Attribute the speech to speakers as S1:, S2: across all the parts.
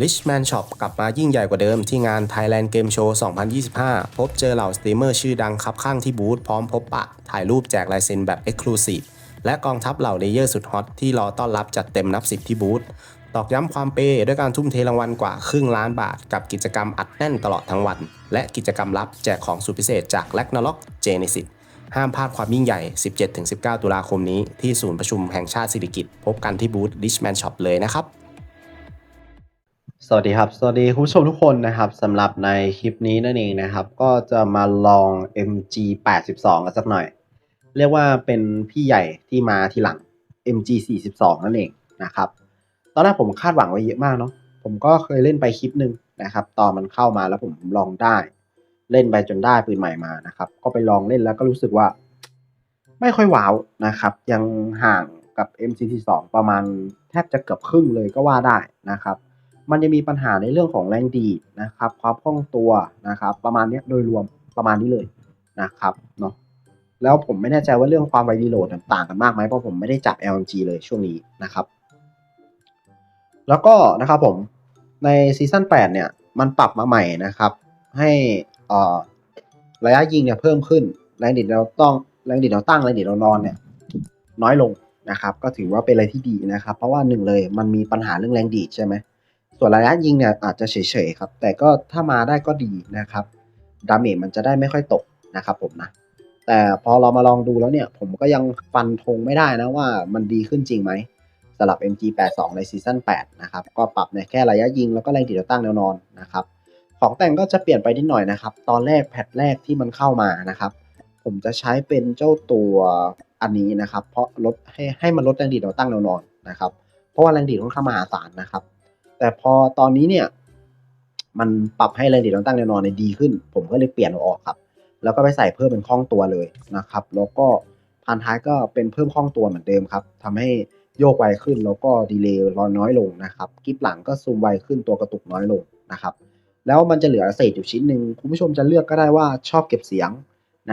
S1: Richman Shop กลับมายิ่งใหญ่กว่าเดิมที่งาน Thailand Game Show 2025 พบเจอเหล่าสตรีมเมอร์ชื่อดังคับข้างที่บูธพร้อมพบปะ ถ่ายรูปแจกลายเซ็นแบบ Exclusive และกองทัพเหล่าเลเยอร์สุดฮอตที่รอต้อนรับจัดเต็มนับสิบที่บูธตอกย้ำความเปย์ด้วยการทุ่มเทรางวัลกว่าครึ่งล้านบาท กับกิจกรรมอัดแน่นตลอดทั้งวัน และกิจกรรมลับแจกของสุดพิเศษจาก l a g n a r o k Genesis ห้ามพลาดความยิ่งใหญ่ 17-19 ตุลาคมนี้ที่ศูนย์ประชุมแห่งชาติสิริกิติ์พบกันที่บูธ Richman Shop เลยนะครับ
S2: สวัสดีครับ สวัสดีคุณผู้ชมทุกคนนะครับสำหรับในคลิปนี้นั่นเองนะครับ ก็จะมาลอง MG 82กันสักหน่อย เรียกว่าเป็นพี่ใหญ่ที่มาทีหลัง MG 42นั่นเองนะครับ ตอนแรกผมคาดหวังไว้เยอะมากเนาะผมก็เคยเล่นไปคลิปหนึ่งนะครับ ตอนมันเข้ามาแล้วผมลองได้ เล่นไปจนได้ปืนใหม่มานะครับ ก็ไปลองเล่นแล้วก็รู้สึกว่า ไม่ค่อยว้าวนะครับ ยังห่างกับ MCT2 ประมาณแทบจะเกือบครึ่งเลยก็ว่าได้นะครับ มันจะมีปัญหาในเรื่องของแรงดีดนะครับ ความคล่องตัวนะครับ ประมาณนี้โดยรวมประมาณนี้เลยนะครับเนาะแล้วผมไม่แน่ใจว่าเรื่องความไวรีโหลดต่างกันมากไหมเพราะผมไม่ได้จับ LMG เลยช่วงนี้นะครับ แล้วก็นะครับผมในซีซั่น8เนี่ยมันปรับมาใหม่นะครับ ให้อ่อระยะยิงเนี่ยเพิ่มขึ้นแรงดีดเราต้องแรงดีดเราตั้งแรงดีดเรานอนเนี่ยน้อยลงนะครับ ก็ถือว่าเป็นอะไรที่ดีนะครับ เพราะว่าหนึ่งเลยมันมีปัญหาเรื่องแรงดีดใช่ไหม ส่วนระยะยิงเนี่ยอาจจะเฉยๆครับ แต่ก็ถ้ามาได้ก็ดีนะครับดาเมจมันจะได้ไม่ค่อยตกนะครับผมนะ แต่พอเรามาลองดูแล้วเนี่ย ผมก็ยังฟันธงไม่ได้นะว่ามันดีขึ้นจริงไหมสำหรับ MG82 ในซีซั่น8นะครับ ก็ปรับในแค่ระยะยิงแล้วก็แรงดีดตั้งแนวนอนนะครับ ของแต่งก็จะเปลี่ยนไปนิดหน่อยนะครับ ตอนแรกแพทแรกที่มันเข้ามานะครับ ผมจะใช้เป็นเจ้าตัวอันนี้นะครับ เพราะลดให้ให้มันลดแรงดีดตั้งแนวนอนนะครับ เพราะว่าแรงดีดค่อนข้างมหาศาลนะครับ แต่พอตอนนี้เนี่ย มันปรับให้แรงดีดตั้งแนวนอนเนี่ยดีขึ้น ผมก็เลยเปลี่ยนออกครับ แล้วก็ไปใส่เพิ่มเป็นคล่องตัวเลยนะครับ แล้วก็พันท้ายก็เป็นเพิ่มคล่องตัวเหมือนเดิมครับทำให้โยกไวขึ้นแล้วก็ดีเลย์รอน้อยลงนะครับกริปหลังก็ซูมไวขึ้นตัวกระตุกน้อยลงนะครับ แล้วมันจะเหลือเศษอยู่ชิ้นหนึ่งคุณผู้ชมจะเลือกก็ได้ว่าชอบเก็บเสียง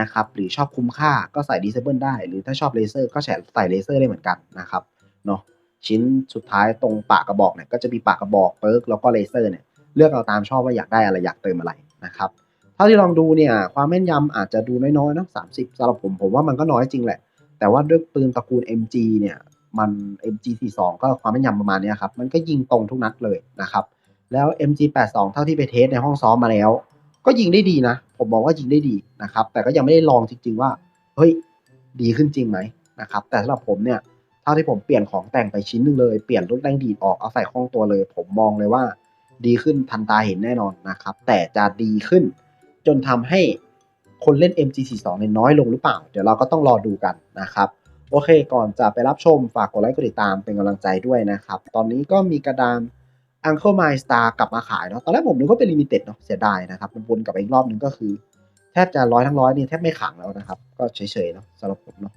S2: นะครับหรือชอบคุ้มค่าก็ใส่ Disable ได้ หรือถ้าชอบเลเซอร์ก็ใส่เลเซอร์ได้เหมือนกันนะครับเนาะ ชิ้นสุดท้ายตรงปากกระบอกเนี่ยก็จะมีปากกระบอกเปิร์กแล้วก็เลเซอร์เนี่ยเลือกเอาตามชอบว่าอยากได้อะไรอยากเติมอะไรนะครับเท่าที่ลองดูเนี่ยความแม่นยำอาจจะดูน้อยๆนะสามสิบสำหรับผมผมว่ามันก็น้อยจริงแหละ แต่ว่าด้วยปืนตระกูล MG เนี่ยมัน MG 42 ก็ความแม่นยำประมาณเนี้ยครับ มันก็ยิงตรงทุกนัดเลยนะครับ แล้ว MG 82 เท่าที่ไปเทสในห้องซ้อมมาแล้ว ก็ยิงได้ดีนะ ผมบอกว่ายิงได้ดีนะครับ แต่ก็ยังไม่ได้ลองจริงๆว่า เฮ้ย ดีขึ้นจริงไหมนะครับ แต่สำหรับผมเนี่ยาที่ผมเปลี่ยนของแต่งไปชิ้นหนึ่งเลย เปลี่ยนลดแรงดีดออกเอาใส่คล่องตัวเลย ผมมองเลยว่า ดีขึ้นทันตาเห็นแน่นอนนะครับ แต่จะดีขึ้น จนทำให้คนเล่น MG42 เนี่ยน้อยลงหรือเปล่า เดี๋ยวเราก็ต้องรอดูกันนะครับ โอเค ก่อนจะไปรับชมฝากกดไลค์กดติดตามเป็นกำลังใจด้วยนะครับ ตอนนี้ก็มีกระดาน Uncle My Star กลับมาขายเนาะ ตอนแรกผมนึกว่าเป็นลิมิเต็ดเนาะ เสียดายนะครับมันวนกลับอีกรอบนึงก็คือ แทบจะร้อยทั้งร้อยนี่แทบไม่ขังแล้วนะครับ ก็เฉยๆเนาะสำหรับผมเนาะ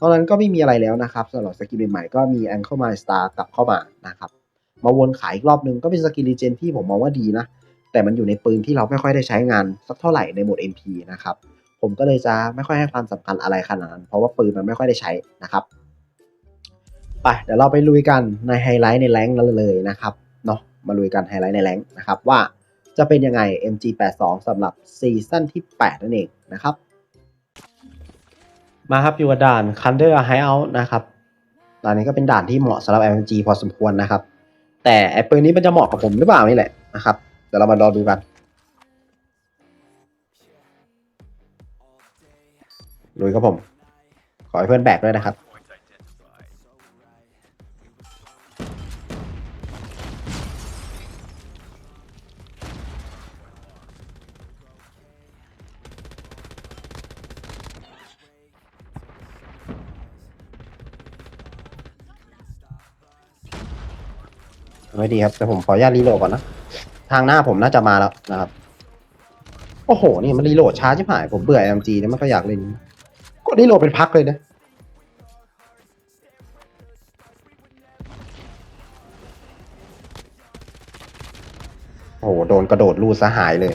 S2: ตอนนั้นก็ไม่มีอะไรแล้วนะครับสำหรับสกินใหม่ก็มี Ankle My Star กลับเข้ามานะครับมาวนขายอีกรอบนึงก็เป็นสกินรีเจนที่ผมมองว่าดีนะ แต่มันอยู่ในปืนที่เราไม่ค่อยได้ใช้งานสักเท่าไหร่ในโหมด MP นะครับผมก็เลยจะไม่ค่อยให้ความสำคัญอะไรขนาดนั้น เพราะว่าปืนมันไม่ค่อยได้ใช้นะครับไปเดี๋ยวเราไปลุยกันในไฮไลท์ในแรงนั้นเลยนะครับเนาะมาลุยกันไฮไลท์ในแรงนะครับว่าจะเป็นยังไง MG82 สำหรับซีซั่นที่ 8 นั่นเองนะครับ มาครับอยู่กับด่าน Thunder Hideout นะครับด่านนี้ก็เป็นด่านที่เหมาะสำหรับ LMG พอสมควรนะครับ แต่ไอ้ปืนนี้มันจะเหมาะกับผมหรือเปล่านี่แหละนะครับเดี๋ยวเรามารอดูกันลุยครับผม ขอให้เพื่อนแบกด้วยนะครับ ไม่ดีครับแต่ผมขออนุญาตรีโหลดก่อนนะ ทางหน้าผมน่าจะมาแล้วนะครับ โอ้โห นี่มันรีโหลดช้าชิบหาย ผมเบื่อ MG เนี่ยไม่ค่อยอยากเล่นกดรีโหลดเป็นพักเลยนะโอ้โห โดนกระโดดลูดซะหายเลย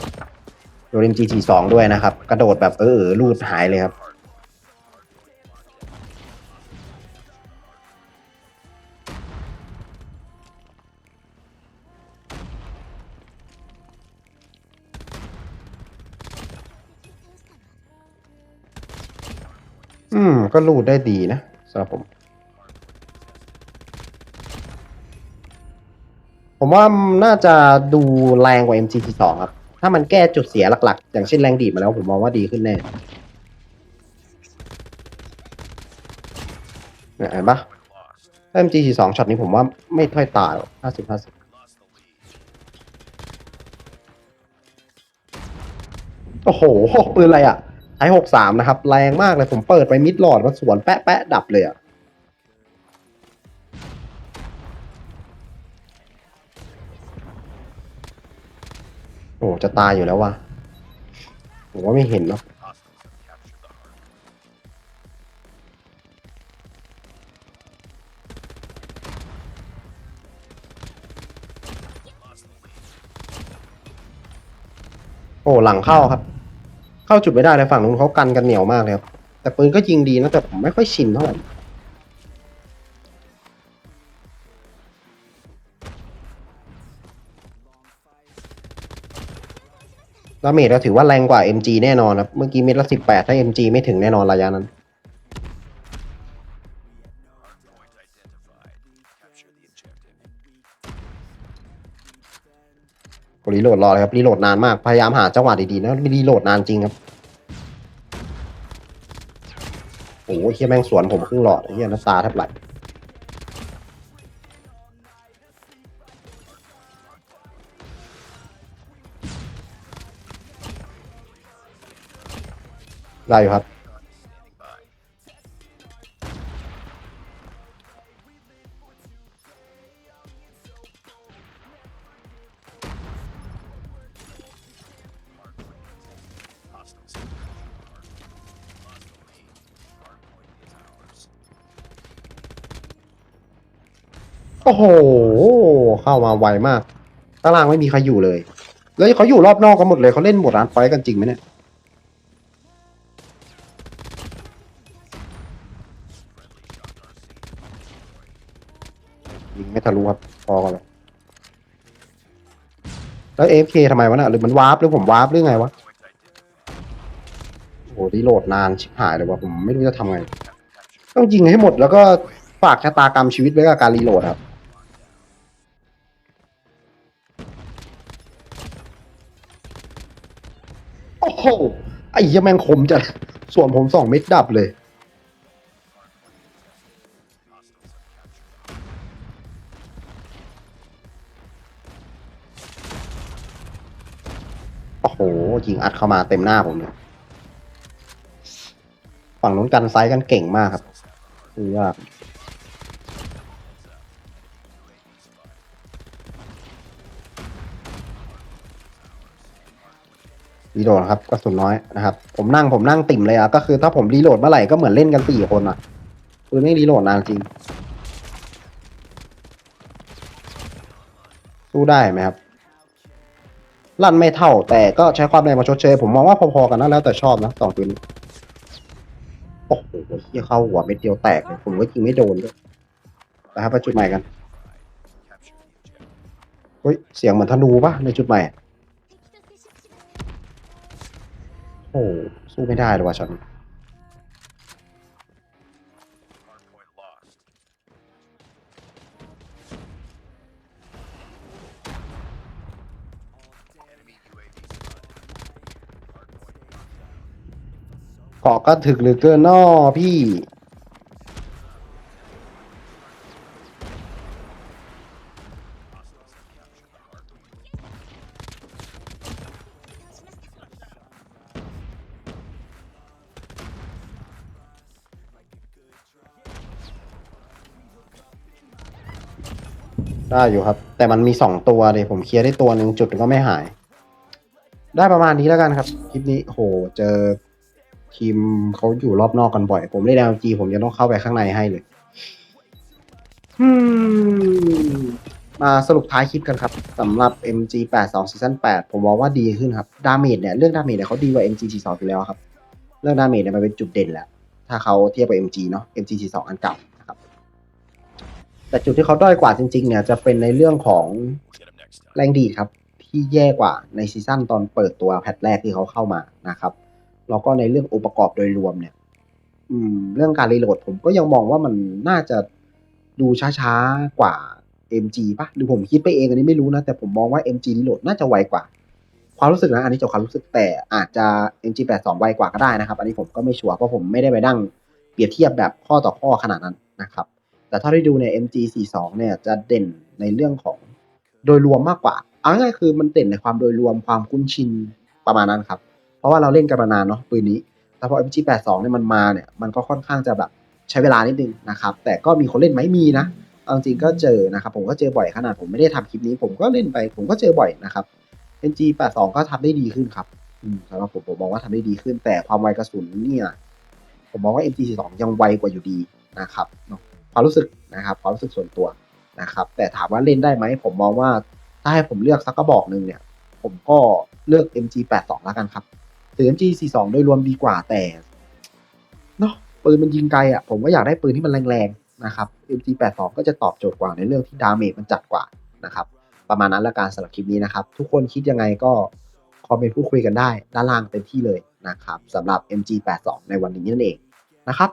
S2: โดน MG42 ด้วยนะครับ กระโดดแบบเออเออลูดหายเลยครับ อืม ก็รูดได้ดีนะสำหรับผม ผมว่าน่าจะดูแรงกว่า MGT2 ครับ ถ้ามันแก้จุดเสียหลักๆ อย่างเช่นแรงดีดมาแล้วผมมองว่าดีขึ้นแน่เนี่ยเห็นปะถ้า MGT2 ช็อตนี้ผมว่าไม่ค่อยตายหรอกห้าสิบห้าสิบโอ้โหปืนอะไรอะ ไอหกสามนะครับ แรงมากเลยผมเปิดไปมิดหลอดมาสวนแปะแปะดับเลยอะโอ้จะตายอยู่แล้ววะผมว่าไม่เห็นเนาะโอ้หลังเข้าครับ เข้าจุดไม่ได้เลยฝั่งนู้นเขากันกันเหนียวมากเลยครับแต่ปืนก็ยิงดีนะแต่ผมไม่ค่อยชินเท่าไหร่ดาเมจเราถือว่าแรงกว่า MG แน่นอนครับ เมื่อกี้เม็ดละสิบแปดถ้า MG ไม่ถึงแน่นอนระยะนั้น กด รีโหลดรอเลยครับรีโหลดนานมากพยายามหาจังหวะดีๆนะรีโหลดนานจริงครับโอ้โหเฮียแม่งสวนผมครึ่งหลอดเฮียน้ำตาแทบไหลได้อยู่ครับ โอ้โห เข้ามาไวมากตารางไม่มีใครอยู่เลย แล้วเขาอยู่รอบนอกกันหมดเลยเขาเล่นหมดร้านไฟกันจริงไหมเนี่ยยิงไม่ทะลุครับพอกันเลยแล้วเอฟเคทำไมวะน่ะหรือมันวาร์ปหรือผมวาร์ปหรือไงวะโอ้โหรีโหลดนานชิบหายเลยวะผมไม่รู้จะทำไง ต้องยิงให้หมดแล้วก็ฝากชะตากรรมชีวิตไว้กับการรีโหลดครับ หี้ยแม่งคมจัดส่วนผมสองเม็ดดับเลย โอ้โหยิงอัดเข้ามาเต็มหน้าผมเลยฝั่งนู้นกันไซส์กันเก่งมากครับคือยาก รีโหลดครับกระสุนน้อยนะครับผมนั่งผมนั่งติ่มเลยอะก็คือถ้าผมรีโหลดเมื่อไหร่ก็เหมือนเล่นกันสี่คนอะคือไม่รีโหลดนานจริงสู้ได้ไหมครับลั่นไม่เท่าแต่ก็ใช้ความแรงมาชดเชยผมมองว่าพอๆกันนะแล้วแต่ชอบนะสองปืนโอ้โหเฮียเข้าหัวเม็ดเดียวแตกเลยผมว่ายิงไม่โดนด้วยนะครับไปจุดใหม่กันเฮ้ยเสียงเหมือนธนูปะในจุดใหม่ โอ้โหสู้ไม่ได้เลยว่ะฉันเกาะก็ถึกเหลือเกินนอพี่ ได้อยู่ครับ แต่มันมีสองตัวเลยผมเคลียร์ได้ตัวหนึ่งจุดก็ไม่หาย ได้ประมาณนี้แล้วกันครับ คลิปนี้โหเจอทีมเขาอยู่รอบนอกกันบ่อย ผมเล่น LG ผมยังต้องเข้าไปข้างในให้เลยมาสรุปท้ายคลิปกันครับสำหรับ MG 82 Season 8 ผมมองว่าดีขึ้นครับ ดาเมจเนี่ยเรื่องดาเมจเนี่ยเขาดีกว่า MG 42อยู่แล้วครับ เรื่องดาเมจเนี่ยมันเป็นจุดเด่นแหละถ้าเขาเทียบกับ MG เนาะ MG 42อันเก่า แต่จุดที่เขาด้อยกว่าจริง ๆ เนี่ยจะเป็นในเรื่องของแรงดีครับ ที่แย่กว่าในซีซั่นตอนเปิดตัวแพทแรกที่เขาเข้ามานะครับแล้วก็ในเรื่ององค์ประกอบโดยรวมเนี่ย อืม เรื่องการรีโหลดผมก็ยังมองว่ามันน่าจะดูช้าๆกว่า MG ปะหรือผมคิดไปเองอันนี้ไม่รู้นะ แต่ผมมองว่า MG รีโหลดน่าจะไวกว่า ความรู้สึกนะ อันนี้จากความรู้สึกแต่อาจจะ MG 82ไวกว่าก็ได้นะครับ อันนี้ผมก็ไม่ชัวร์เพราะผมไม่ได้ไปดั้งเปรียบเทียบแบบข้อต่อข้อขนาดนั้นนะครับ แต่ถ้าได้ดูเนี่ย MG 42 เนี่ยจะเด่นในเรื่องของโดยรวมมากกว่าเอาง่ายคือมันเด่นในความโดยรวมความคุ้นชินประมาณนั้นครับ เพราะว่าเราเล่นกันมานานเนาะปืนนี้ แต่พอ MG 82 เนี่ยมันมาเนี่ยมันก็ค่อนข้างจะแบบใช้เวลานิดนึงนะครับ แต่ก็มีคนเล่นไหมมีนะเอาจริงก็เจอนะครับ ผมก็เจอบ่อยขนาดผมไม่ได้ทำคลิปนี้ ผมก็เล่นไป ผมก็เจอบ่อยนะครับ MG 82 ก็ทำได้ดีขึ้นครับอืมสำหรับผมผมมองว่าทำได้ดีขึ้น แต่ความไวกระสุนเนี่ยผมมองว่า MG 42 ยังไวกว่าอยู่ดีนะครับเนาะ ความรู้สึกนะครับความรู้สึกส่วนตัวนะครับ แต่ถามว่าเล่นได้ไหมผมมองว่าถ้าให้ผมเลือกสักกระบอกหนึ่งเนี่ย ผมก็เลือก MG 82 แล้วกันครับถึง MG 42 โดยรวมดีกว่าแต่เนาะปืนมันยิงไกลอะผมก็อยากได้ปืนที่มันแรงๆนะครับ MG 82 ก็จะตอบโจทย์กว่าในเรื่องที่ดาเมจมันจัดกว่านะครับ ประมาณนั้นละกันสำหรับคลิปนี้นะครับ ทุกคนคิดยังไงก็คอมเมนต์พูดคุยกันได้ ด้านล่างเต็มที่เลยนะครับสำหรับ MG 82 ในวันนี้นั่นเองนะครับ